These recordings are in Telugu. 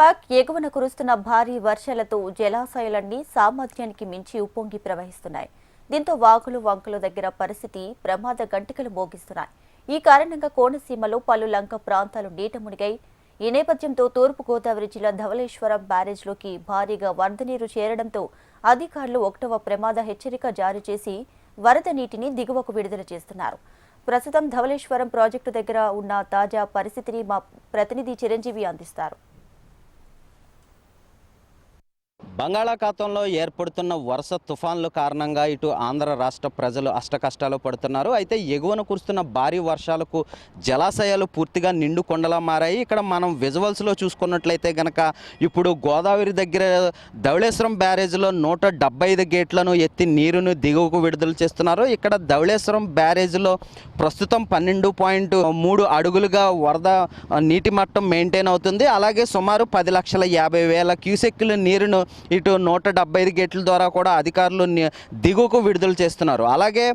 బాక్ ఎగువన కురుస్తున్న భారీ వర్షాలతో జలాశయాలన్నీ సామర్థ్యానికి మించి ఉప్పొంగి ప్రవహిస్తున్నాయి. దీంతో వాగులు వంకలు దగ్గర పరిస్థితి ప్రమాద గంటికలు మోగిస్తున్నాయి. ఈ కారణంగా కోనసీమలో పలు లంక ప్రాంతాలు నీట మునిగాయి. ఈ నేపథ్యంతో తూర్పు గోదావరి జిల్లా ధవళేశ్వరం బ్యారేజ్లోకి భారీగా వరద నీరు చేరడంతో అధికారులు ఒకటవ ప్రమాద హెచ్చరిక జారీ చేసి వరద నీటిని దిగువకు విడుదల చేస్తున్నారు. ప్రస్తుతం ధవళేశ్వరం ప్రాజెక్టు దగ్గర ఉన్న తాజా పరిస్థితిని మా ప్రతినిధి చిరంజీవి అందిస్తారు. బంగాళాఖాతంలో ఏర్పడుతున్న వరుస తుఫాన్ల కారణంగా ఇటు ఆంధ్ర రాష్ట్ర ప్రజలు అష్టకష్టాలు పడుతున్నారు. అయితే ఎగువన కురుస్తున్న భారీ వర్షాలకు జలాశయాలు పూర్తిగా నిండు కొండలా మారాయి. ఇక్కడ మనం విజువల్స్లో చూసుకున్నట్లయితే గనక ఇప్పుడు గోదావరి దగ్గర ధవళేశ్వరం బ్యారేజ్లో నూట డెబ్బై ఐదు గేట్లను ఎత్తి నీరును దిగువకు విడుదల చేస్తున్నారు. ఇక్కడ ధవళేశ్వరం బ్యారేజ్లో ప్రస్తుతం పన్నెండు పాయింట్ మూడు అడుగులుగా వరద నీటి మట్టం మెయింటైన్ అవుతుంది. అలాగే సుమారు పది లక్షల యాభై వేల క్యూసెక్కుల నీరును ఇటు నూట డెబ్బై ఐదు గేట్ల ద్వారా కూడా అధికారులు దిగువకు విడుదల చేస్తున్నారు. అలాగే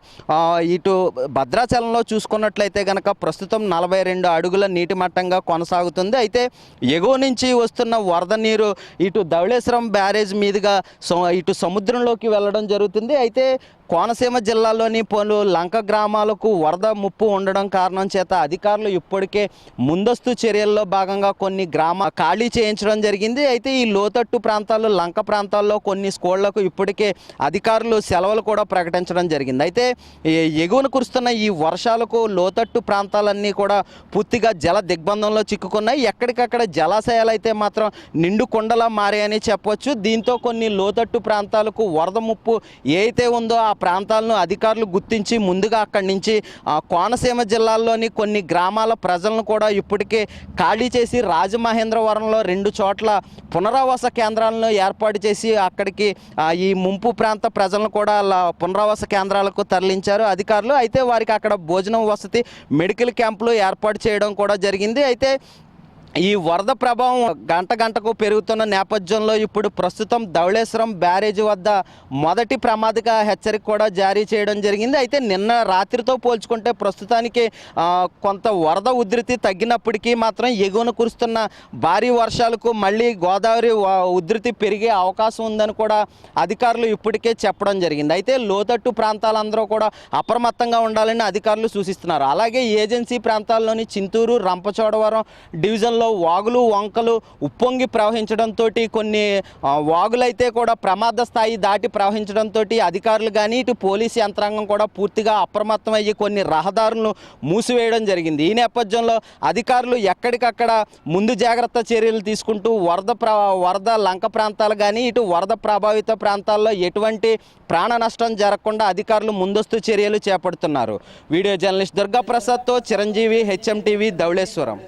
ఇటు భద్రాచలంలో చూసుకున్నట్లయితే కనుక ప్రస్తుతం నలభై రెండు అడుగుల నీటి మట్టంగా కొనసాగుతుంది. అయితే ఎగువ నుంచి వస్తున్న వరద నీరు ఇటు ధవళేశ్వరం బ్యారేజ్ మీదుగా సో ఇటు సముద్రంలోకి వెళ్ళడం జరుగుతుంది. అయితే కోనసీమ జిల్లాలోని పలు లంక గ్రామాలకు వరద ముప్పు ఉండడం కారణం చేత అధికారులు ఇప్పటికే ముందస్తు చర్యల్లో భాగంగా కొన్ని గ్రామ ఖాళీ చేయించడం జరిగింది. అయితే ఈ లోతట్టు ప్రాంతాల్లో లంక పక్క ప్రాంతాల్లో కొన్ని స్కూళ్ళకు ఇప్పటికే అధికారులు సెలవులు కూడా ప్రకటించడం జరిగింది. అయితే ఎగువన కురుస్తున్న ఈ వర్షాలకు లోతట్టు ప్రాంతాలన్నీ కూడా పూర్తిగా జల దిగ్బంధంలో చిక్కుకున్నాయి. ఎక్కడికక్కడ జలాశయాలు అయితే మాత్రం నిండు కొండలా మారాయని చెప్పొచ్చు. దీంతో కొన్ని లోతట్టు ప్రాంతాలకు వరద ముప్పు ఏ ఉందో ఆ ప్రాంతాలను అధికారులు గుర్తించి ముందుగా అక్కడి నుంచి కోనసీమ జిల్లాల్లోని కొన్ని గ్రామాల ప్రజలను కూడా ఇప్పటికే ఖాళీ చేసి రాజమహేంద్రవరంలో రెండు చోట్ల పునరావాస కేంద్రాలను ఏర్పాటు ఏర్పాటు చేసి అక్కడికి ఈ ముంపు ప్రాంత ప్రజలను కూడా అలా పునరావాస కేంద్రాలకు తరలించారు అధికారులు. అయితే వారికి అక్కడ భోజనం వసతి మెడికల్ క్యాంపులు ఏర్పాటు చేయడం కూడా జరిగింది. అయితే ఈ వరద ప్రభావం గంట గంటకు పెరుగుతున్న నేపథ్యంలో ఇప్పుడు ప్రస్తుతం ధవళేశ్వరం బ్యారేజ్ వద్ద మొదటి ప్రమాదక హెచ్చరిక కూడా జారీ చేయడం జరిగింది. అయితే నిన్న రాత్రితో పోల్చుకుంటే ప్రస్తుతానికి కొంత వరద ఉధృతి తగ్గినప్పటికీ మాత్రం ఎగువన కురుస్తున్న భారీ వర్షాలకు మళ్ళీ గోదావరి ఉధృతి పెరిగే అవకాశం ఉందని కూడా అధికారులు ఇప్పటికే చెప్పడం జరిగింది. అయితే లోతట్టు ప్రాంతాలందరూ కూడా అప్రమత్తంగా ఉండాలని అధికారులు సూచిస్తున్నారు. అలాగే ఏజెన్సీ ప్రాంతాల్లోని చింతూరు రంపచోడవరం డివిజన్లో వాగులు వంకలు ఉప్పొంగి ప్రవహించడంతో కొన్ని వాగులైతే కూడా ప్రమాద స్థాయి దాటి ప్రవహించడంతో అధికారులు కానీ ఇటు పోలీస్ యంత్రాంగం కూడా పూర్తిగా అప్రమత్తమయ్యి కొన్ని రహదారులను మూసివేయడం జరిగింది. ఈ నేపథ్యంలో అధికారులు ఎక్కడికక్కడ ముందు జాగ్రత్త చర్యలు తీసుకుంటూ వరద వరద లంక ప్రాంతాలు కానీ ఇటు వరద ప్రభావిత ప్రాంతాల్లో ఎటువంటి ప్రాణ నష్టం జరగకుండా అధికారులు ముందస్తు చర్యలు చేపడుతున్నారు. వీడియో జర్నలిస్ట్ దుర్గాప్రసాద్తో చిరంజీవి హెచ్ఎం టీవీ ధవళేశ్వరం.